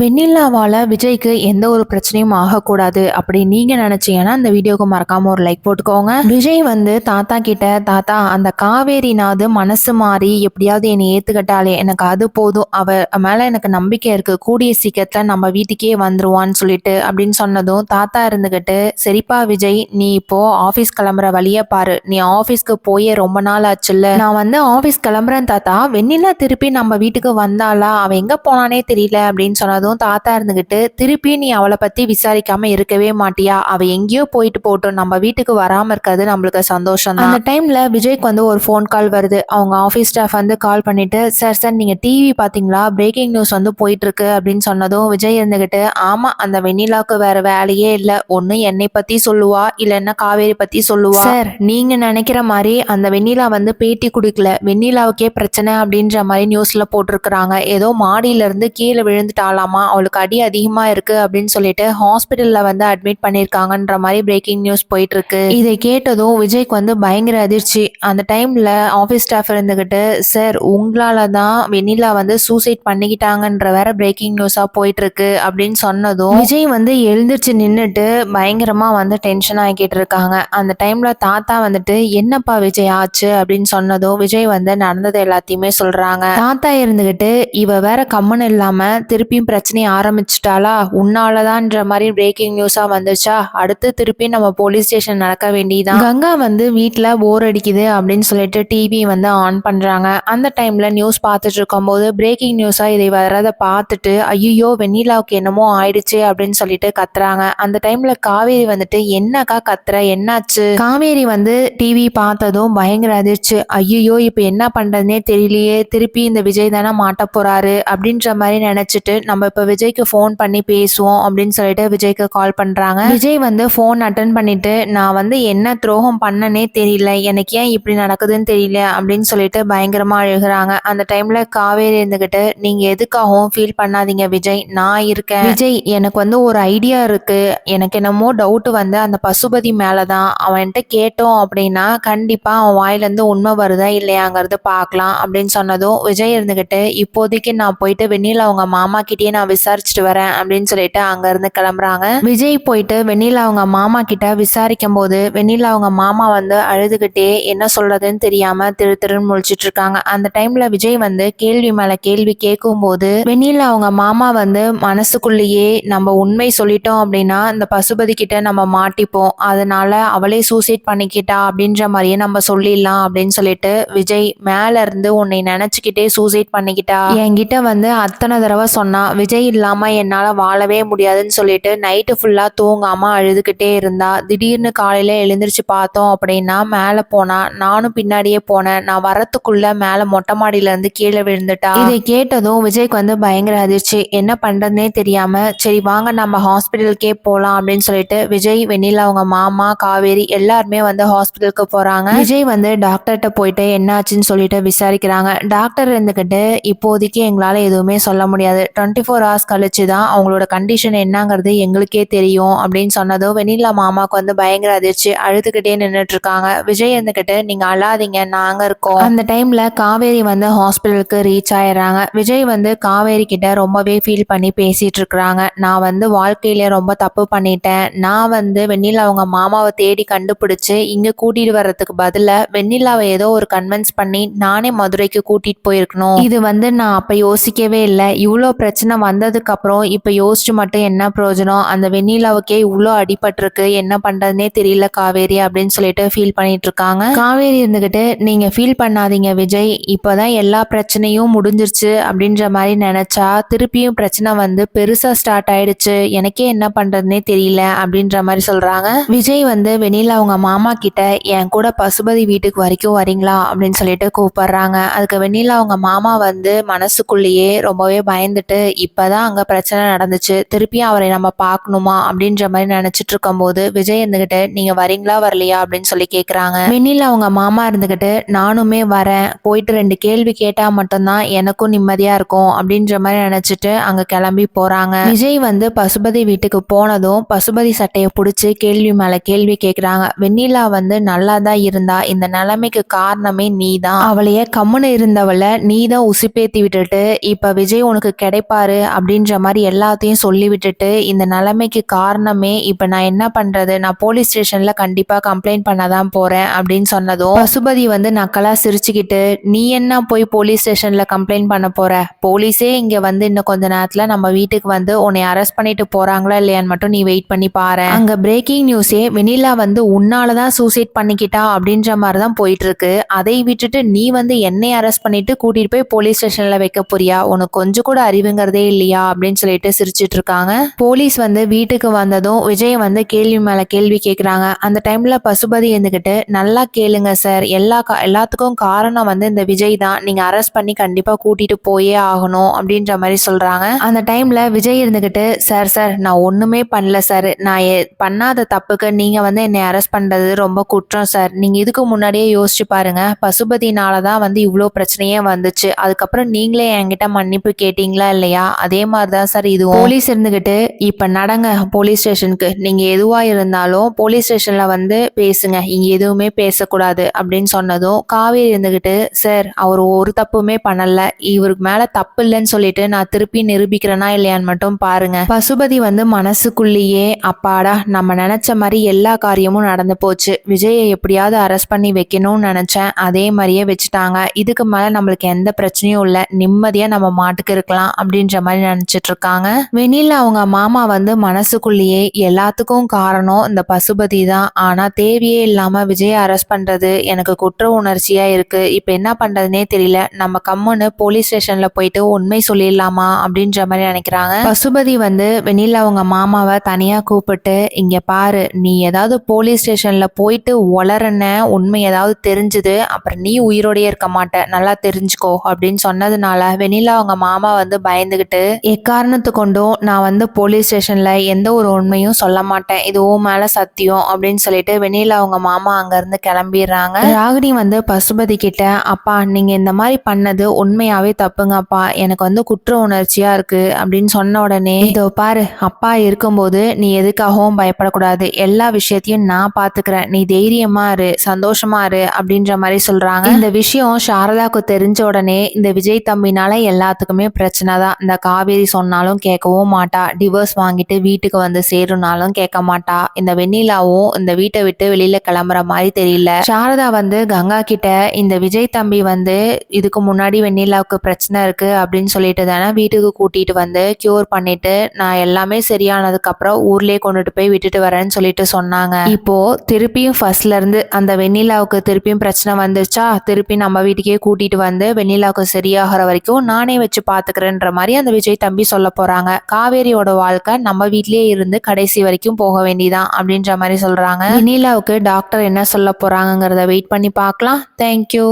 வெண்ணிலாவால் விஜய்க்கு எந்த ஒரு பிரச்சனையும் ஆகக்கூடாது அப்படி நீங்கள் நினச்சிங்கன்னா இந்த வீடியோக்கு மறக்காமல் ஒரு லைக் போட்டுக்கோங்க. விஜய் வந்து தாத்தா கிட்ட தாத்தா அந்த காவேரினாவது மனசு மாறி எப்படியாவது என்னை ஏற்றுக்கிட்டாலே எனக்கு அது போதும். அவ மேலே எனக்கு நம்பிக்கை இருக்குது கூடிய சீக்கிரத்தில் நம்ம வீட்டுக்கே வந்துருவான்னு சொல்லிட்டு அப்படின்னு சொன்னதும் தாத்தா இருந்துக்கிட்டு சரிப்பா விஜய் நீ இப்போது ஆஃபீஸ் கிளம்புற வழியை பாரு. நீ ஆஃபீஸ்க்கு போயே ரொம்ப நாள் ஆச்சுல்ல. நான் வந்து ஆஃபீஸ் கிளம்புறேன் தாத்தா. வெண்ணிலா திருப்பி நம்ம வீட்டுக்கு வந்தாளா? அவள் எங்கே போனானே தெரியல அப்படின்னு சொன்னதும் தாத்தா இருந்துகிட்டு திருப்பி நீ அவளை பத்தி விசாரிக்காம இருக்கவே மாட்டியா? அவ எங்கேயோ போயிட்டு போகட்டும் நம்ம வீட்டுக்கு வராம இருக்கிறது நம்மளுக்கு சந்தோஷம் அந்த டைம்ல விஜய்க்கு வந்து ஒரு ஃபோன் கால் வருது. அவங்க ஆஃபீஸ் ஸ்டாஃப் வந்து கால் பண்ணிட்டு சார் சார் நீங்க டிவி பாத்தீங்களா பிரேக்கிங் நியூஸ் வந்து போயிட்டு இருக்கு அப்படின்னு சொன்னதும் விஜய் இருந்துகிட்டு ஆமா அந்த வெண்ணிலாவுக்கு வேற வேலையே இல்ல. ஒண்ணு என்னை பத்தி சொல்லுவா இல்லைன்னா காவேரி பத்தி சொல்லுவா. சார் நீங்க நினைக்கிற மாதிரி அந்த வெண்ணிலா வந்து பேட்டி கொடுக்கல. வெண்ணிலாவுக்கே பிரச்சனை அப்படின்ற மாதிரி நியூஸ்ல போட்டிருக்கிறாங்க. ஏதோ மாடியில இருந்து கீழே விழுந்துட்டாலாமா அவளுக்கு அடி அதிகமாக இருக்கு அப்படின்னு சொல்லிட்டு ஹாஸ்பிட்டலில் வந்து அட்மிட் பண்ணியிருக்காங்கன்ற மாதிரி பிரேக்கிங் நியூஸ் போயிட்டு இருக்கு இதை கேட்டதும் விஜய்க்கு வந்து பயங்கர அதிர்ச்சி. அந்த டைமில் ஆஃபீஸ் ஸ்டாஃப் இருந்துக்கிட்டு சார் உங்களால் தான் வெண்ணிலா வந்து சூசைட் பண்ணிக்கிட்டாங்கன்ற வேற பிரேக்கிங் நியூஸாக போயிட்டு இருக்கு அப்படின்னு சொன்னதும் விஜய் வந்து எழுந்திரிச்சு நின்றுட்டு பயங்கரமாக வந்து டென்ஷன் ஆகிக்கிட்டு இருக்காங்க. அந்த டைமில் தாத்தா வந்துட்டு என்னப்பா விஜய் ஆச்சு? அப்படின்னு சொன்னதும் விஜய் வந்து நடந்தது எல்லாத்தையுமே சொல்கிறாங்க தாத்தா இருந்துக்கிட்டு இவ வேற கம்மன் இல்லாமல் திருப்பியும் பிரச்சனை பிரச்சனையை ஆரம்பிச்சிட்டாளா? உன்னாலதான்ற மாதிரி பிரேக்கிங் நியூஸா வந்துச்சா அடுத்து திருப்பி நம்ம போலீஸ் ஸ்டேஷன் நடக்க வேண்டியதான் கங்கா வந்து வீட்டில் போர் அடிக்குது அப்படின்னு சொல்லிட்டு டிவி வந்து ஆன் பண்றாங்க. அந்த டைம்ல நியூஸ் பார்த்துட்டு இருக்கும்போது பிரேக்கிங் நியூஸா இதை வர்றதை பார்த்துட்டு ஐயோ வெண்ணிலாவுக்கு என்னமோ ஆயிடுச்சு அப்படின்னு சொல்லிட்டு கத்துறாங்க. அந்த டைம்ல காவேரி வந்துட்டு என்னக்கா கத்துற? என்னாச்சு? காவேரி வந்து டிவி பார்த்ததும் பயங்கர அதிர்ச்சி. ஐயோ இப்போ என்ன பண்ணுறதுனே தெரியலையே. திருப்பி இந்த விஜய் தானே மாட்ட போறாரு. அப்படின்ற மாதிரி நினைச்சிட்டு நம்ம இப்போ விஜய்க்கு ஃபோன் பண்ணி பேசுவோம் அப்படின்னு சொல்லிட்டு விஜய்க்கு கால் பண்றாங்க. விஜய் வந்து ஃபோன் அட்டன் பண்ணிட்டு நான் வந்து என்ன துரோகம் பண்ணனே தெரியல எனக்கு ஏன் இப்படி நடக்குதுன்னு தெரியல? அப்படின்னு சொல்லிட்டு பயங்கரமா அழுகுறாங்க. அந்த டைம்ல காவேரி இருந்துகிட்டு நீங்க எதுக்காகவும் ஃபீல் பண்ணாதீங்க விஜய் நான் இருக்கேன். விஜய் எனக்கு வந்து ஒரு ஐடியா இருக்கு. எனக்கு என்னமோ டவுட் வந்து அந்த பசுபதி மேலதான். அவன்கிட்ட கேட்டோம் அப்படின்னா கண்டிப்பா அவன் வாயிலேருந்து உண்மை வருதா இல்லையாங்கிறது பார்க்கலாம். அப்படின்னு சொன்னதும் விஜய் இருந்துகிட்டு இப்போதைக்கு நான் போயிட்டு வெண்ணில அவங்க மாமா கிட்டேயே நான் விசாரிச்சுட்டு வரேன் அப்படின்னு சொல்லிட்டு அங்கேருந்து கிளம்புறாங்க. விஜய் போயிட்டு வெண்ணிலா அவங்க மாமா கிட்ட விசாரிக்கும் போது வெண்ணிலா அவங்க மாமா வந்து அழுதுகிட்டே என்ன சொல்றதுன்னு தெரியாம திரு திருன்னு முழிச்சிட்டு இருக்காங்க. அந்த டைம்ல விஜய் வந்து கேள்வி மேல கேள்வி கேட்கும் போது வெண்ணிலா அவங்க மாமா வந்து மனசுக்குள்ளேயே நம்ம உண்மை சொல்லிட்டோம் அப்படின்னா இந்த பசுபதி கிட்ட நம்ம மாட்டிப்போம். அதனால அவளே சூசைட் பண்ணிக்கிட்டா அப்படின்ற மாதிரியே நம்ம சொல்லிடலாம் அப்படின்னு சொல்லிட்டு விஜய் மேல இருந்து உன்னை நினைச்சுக்கிட்டே சூசைட் பண்ணிக்கிட்டா. என்கிட்ட வந்து அத்தனை தடவை சொன்னா விஜய் இல்லாமல் என்னால் வாழவே முடியாதுன்னு சொல்லிட்டு நைட்டு ஃபுல்லாக தூங்காமல் அழுதுகிட்டே இருந்தா. திடீர்னு காலையில் எழுந்திரிச்சு பார்த்தோம் அப்படின்னா மேலே போனா நானும் பின்னாடியே போனேன். நான் வரத்துக்குள்ள மேலே மொட்டை மாடியிலேருந்து கீழே விழுந்துட்டா. இதை கேட்டதும் விஜய்க்கு வந்து பயங்கர அதிர்ச்சி. என்ன பண்ணுறதுனே தெரியாமல் சரி வாங்க நம்ம ஹாஸ்பிட்டலுக்கே போகலாம் அப்படின்னு சொல்லிட்டு விஜய் வெண்ணிலா அவங்க மாமா காவேரி எல்லாருமே வந்து ஹாஸ்பிட்டலுக்கு போறாங்க. விஜய் வந்து டாக்டர்கிட்ட போயிட்டு என்னாச்சுன்னு சொல்லிட்டு விசாரிக்கிறாங்க. டாக்டர் இருந்துகிட்டு இப்போதைக்கு எங்களால எதுவுமே சொல்ல முடியாது. டுவெண்ட்டி ஃபோர் ஹவர்ஸ் கழிச்சு தான் அவங்களோட கண்டிஷன் என்னங்கிறது எங்களுக்கே தெரியும் அப்படின்னு சொன்னதும் வெண்ணிலா மாமாவுக்கு வந்து பயங்கர அதிர்ச்சி அழுதுகிட்டே நின்றுட்டு இருக்காங்க விஜய் இருந்துகிட்டு நீங்க அழாதீங்க நாங்க இருக்கோம். அந்த டைம்ல காவேரி வந்து ஹாஸ்பிட்டலுக்கு ரீச் ஆயிடுறாங்க. விஜய் வந்து காவேரி கிட்ட ரொம்பவே ஃபீல் பண்ணி பேசிட்டு இருக்கிறாங்க நான் வந்து வாழ்க்கையில ரொம்ப தப்பு பண்ணிட்டேன். நான் வந்து வெண்ணிலா அவங்க மாமாவை தேடி கண்டுபிடிச்சு இங்க கூட்டிட்டு வர்றதுக்கு பதில வெண்ணிலாவை ஏதோ ஒரு கன்வின்ஸ் பண்ணி நானே மதுரைக்கு கூட்டிட்டு போயிருக்கணும். இது வந்து நான் அப்ப யோசிக்கவே இல்லை. இவ்வளோ பிரச்சனை வந்ததுக்கு அப்புறம் இப்ப யோசிச்சு மட்டும் என்ன பிரயோஜனம்? அந்த வெண்ணிலாவுக்கே இவ்வளோ அடிபட்டிருக்கு. என்ன பண்றதுனே தெரியல காவேரி அப்படின்னு சொல்லிட்டு ஃபீல் பண்ணிட்டு இருக்காங்க. காவேரி இருந்துகிட்டு நீங்க ஃபீல் பண்ணாதீங்க விஜய். இப்போதான் எல்லா பிரச்சனையும் முடிஞ்சிருச்சு அப்படின்ற மாதிரி நினைச்சா திருப்பியும் பிரச்சனை வந்து பெருசா ஸ்டார்ட் ஆயிடுச்சு. எனக்கே என்ன பண்றதுனே தெரியல அப்படின்ற மாதிரி சொல்றாங்க. விஜய் வந்து வெண்ணிலா அவங்க மாமா கிட்ட என் கூட பசுபதி வீட்டுக்கு வரைக்கும் வரீங்களா? அப்படின்னு சொல்லிட்டு கூப்பிடுறாங்க. அதுக்கு வெண்ணிலா அவங்க மாமா வந்து மனசுக்குள்ளேயே ரொம்பவே பயந்துட்டு இப்பதான் அங்கே பிரச்சனை நடந்துச்சு. திருப்பியும் அவரை நம்ம பார்க்கணுமா? அப்படின்ற மாதிரி நினச்சிட்டு இருக்கும்போது விஜய் இருந்துகிட்டு நீங்கள் வரீங்களா வரலையா? அப்படின்னு சொல்லி கேட்குறாங்க வெண்ணிலா அவங்க மாமா இருந்துக்கிட்டு நானுமே வரேன். போயிட்டு ரெண்டு கேள்வி கேட்டால் மட்டும்தான் எனக்கும் நிம்மதியாக இருக்கும். அப்படின்ற மாதிரி நினச்சிட்டு அங்கே கிளம்பி போகிறாங்க விஜய் வந்து பசுபதி வீட்டுக்கு போனதும் பசுபதி சட்டையை பிடிச்சி கேள்வி மேலே கேள்வி கேட்குறாங்க வெண்ணிலா வந்து நல்லா தான் இருந்தா? இந்த நிலைமைக்கு காரணமே நீ தான் அவளைய கம்முன்னு இருந்தவளை நீ தான் உசுப்பேத்தி விட்டுட்டு இப்போ விஜய் உனக்கு கிடைப்பாரு? அப்படின்ற மாதிரி எல்லாத்தையும் சொல்லி விட்டுட்டு இந்த நிலைமைக்கு காரணமே இப்போ நான் என்ன பண்ணுறது நான் போலீஸ் ஸ்டேஷனில் கண்டிப்பாக கம்ப்ளைண்ட் பண்ண தான் போகிறேன் அப்படின்னு சொன்னதும் பசுபதி வந்து நக்கலாக சிரிச்சுக்கிட்டு நீ என்ன போய் போலீஸ் ஸ்டேஷனில் கம்ப்ளைண்ட் பண்ண போகிற போலீஸே இங்கே வந்து இன்னும் கொஞ்ச நேரத்தில் நம்ம வீட்டுக்கு வந்து உன்னை அரெஸ்ட் பண்ணிட்டு போகிறாங்களா இல்லையான்னு மட்டும் நீ வெயிட் பண்ணி பாரு அங்கே பிரேக்கிங் நியூஸே வெனிலா வந்து உன்னால தான் சூசைட் பண்ணிக்கிட்டா அப்படின்ற மாதிரி தான் போயிட்டு இருக்கு அதை விட்டுட்டு நீ வந்து என்னை அரெஸ்ட் பண்ணிட்டு கூட்டிட்டு போய் போலீஸ் ஸ்டேஷன்ல வைக்க போறியா? உனக்கு கொஞ்சம் கூட அறிவுங்கிறதே இல்லையா அப்படின்னு சொல்லிட்டு சிரிச்சிட்டு இருக்காங்க போலீஸ் வந்து வீட்டுக்கு வந்ததும் விஜய் வந்து கேள்வி மேல கேள்வி கேட்குறாங்க அந்த டைம்ல பசுபதி இருந்துகிட்டு நல்லா கேளுங்க சார் எல்லா கா- எல்லாத்துக்கும் காரணம் வந்து இந்த விஜய் தான். நீங்க அரெஸ்ட் பண்ணி கண்டிப்பா கூட்டிட்டு போயே ஆகணும். அப்படின்ற மாதிரி சொல்றாங்க. அந்த டைம்ல விஜய் இருந்துகிட்டு சார் சார் நான் ஒண்ணுமே பண்ணல சார் நான் எ- பண்ணாத தப்புக்கு நீங்க வந்து என்னை அரெஸ்ட் பண்றது ரொம்ப குற்றம் சார் நீங்க இதுக்கு முன்னாடியே யோசிச்சு பாருங்க. பசுபதினால தான் வந்து இவ்வளோ பிரச்சனையே வந்துச்சு. அதுக்கப்புறம் நீங்களே என்கிட்ட மன்னிப்பு கேட்டீங்களா இல்லையா? அதே மாதிரி தான் சார் இது போலீஸ் இருந்துகிட்டு இப்ப நடங்க போலீஸ் ஸ்டேஷனுக்கு. நீங்க எதுவா இருந்தாலும் போலீஸ் ஸ்டேஷன்ல வந்து பேசுங்க. இங்க எதுவுமே பேசக்கூடாது அப்படின்னு சொன்னதும் காவேரி இருந்துகிட்டு சார் அவர் ஒரு தப்புமே பண்ணல. இவருக்கு மேல தப்பு இல்லைன்னு சொல்லிட்டு நான் திருப்பி நிரூபிக்கிறேனா இல்லையான்னு மட்டும் பாருங்க. பசுபதி வந்து மனசுக்குள்ளேயே அப்பாடா நம்ம நினைச்ச மாதிரி எல்லா காரியமும் நடந்து போச்சு. விஜயை எப்படியாவது அரெஸ்ட் பண்ணி வைக்கணும்னு நினைச்சேன். அதே மாதிரியே வச்சுட்டாங்க. இதுக்கு மேல நம்மளுக்கு எந்த பிரச்சனையும் இல்லை. நிம்மதியா நம்ம மாட்டுக்கு இருக்கலாம். அப்படின்ற மாதிரி நினைச்சிட்டு இருக்காங்க வெண்ணில அவங்க மாமா வந்து மனசுக்குள்ளேயே எல்லாத்துக்கும் காரணம் இந்த பசுபதி தான். ஆனா தேவையே இல்லாம விஜயை அரெஸ்ட் பண்றது எனக்கு குற்ற உணர்ச்சியா இருக்கு. இப்ப என்ன பண்றதுனே தெரியல. நம்ம கம்முன்னு போலீஸ் ஸ்டேஷன்ல போயிட்டு உண்மை சொல்லிடலாமா அப்படின்ற மாதிரி நினைக்கிறாங்க. பசுபதி வந்து வெண்ணில அவங்க மாமாவை தனியா கூப்பிட்டு இங்க பாரு நீ ஏதாவது போலீஸ் ஸ்டேஷன்ல போயிட்டு உளறன உண்மை ஏதாவது தெரிஞ்சுது அப்புறம் நீ உயிரோடையே இருக்க மாட்ட. நல்லா தெரிஞ்சுக்கோ அப்படின்னு சொன்னதுனால வெண்ணிலா அவங்க மாமா வந்து பயந்துகிட்டு எக்காரணத்து கொண்டும் நான் வந்து போலீஸ் ஸ்டேஷன்ல எந்த ஒரு உண்மையும் சொல்ல மாட்டேன். இது ஓ மேல சத்தியம் அப்படின்னு சொல்லிட்டு வெண்ணிலா அவங்க மாமா அங்க இருந்து கிளம்பிடுறாங்க. ராகினி வந்து பசுபதி கிட்ட அப்பா நீங்க இந்த மாதிரி பண்ணது உண்மையாவே தப்புங்கப்பா. எனக்கு வந்து குற்ற உணர்ச்சியா இருக்கு. அப்படின்னு சொன்ன உடனே இதோ பாரு அப்பா இருக்கும்போது நீ எதுக்காகவும் பயப்படக்கூடாது. எல்லா விஷயத்தையும் நான் பாத்துக்கிறேன். நீ தைரியமா இரு சந்தோஷமா இரு அப்படின்ற மாதிரி சொல்றாங்க. இந்த விஷயம் சாரதாக்கு தெரிஞ்ச உடனே இந்த விஜய் தம்பினால எல்லாத்துக்குமே பிரச்சனை தான் இந்த காவேரி சொன்னாலும் கேட்கவும் மாட்டா. டிவோர்ஸ் வாங்கிட்டு வீட்டுக்கு வந்து சேருனாலும் கேட்க மாட்டா. இந்த வெண்ணிலாவும் இந்த வீட்டை விட்டு வெளியில கிளம்புற மாதிரி தெரியல. சாரதா வந்து கங்கா கிட்ட இந்த விஜய் தம்பி வந்து இதுக்கு முன்னாடி வெண்ணிலாவுக்கு பிரச்சனை இருக்கு அப்படின்னு சொல்லிட்டு தானே வீட்டுக்கு கூட்டிட்டு வந்து கியூர் பண்ணிட்டு நான் எல்லாமே சரியானதுக்கு அப்புறம் ஊர்லயே கொண்டுட்டு போய் விட்டுட்டு வரேன்னு சொல்லிட்டு சொன்னாங்க. இப்போ திருப்பியும் ஃபர்ஸ்ட்ல இருந்து அந்த வெண்ணிலாவுக்கு திருப்பியும் பிரச்சனை வந்துச்சா திருப்பி நம்ம வீட்டுக்கே கூட்டிட்டு வந்து வெண்ணிலாவுக்கு சரியாகிற வரைக்கும் நானே வச்சு பாத்துக்கிறேன்ற மாதிரி அந்த விஜய் தம்பி சொல்ல போறாங்க. காவேரியோட வாழ்க்கை நம்ம வீட்லயே இருந்து கடைசி வரைக்கும் போக வேண்டிதான் அப்படின்ற மாதிரி சொல்றாங்க. நீலாவுக்கு டாக்டர் என்ன சொல்ல போறாங்கிறத வெயிட் பண்ணி பார்க்கலாம். தேங்க்யூ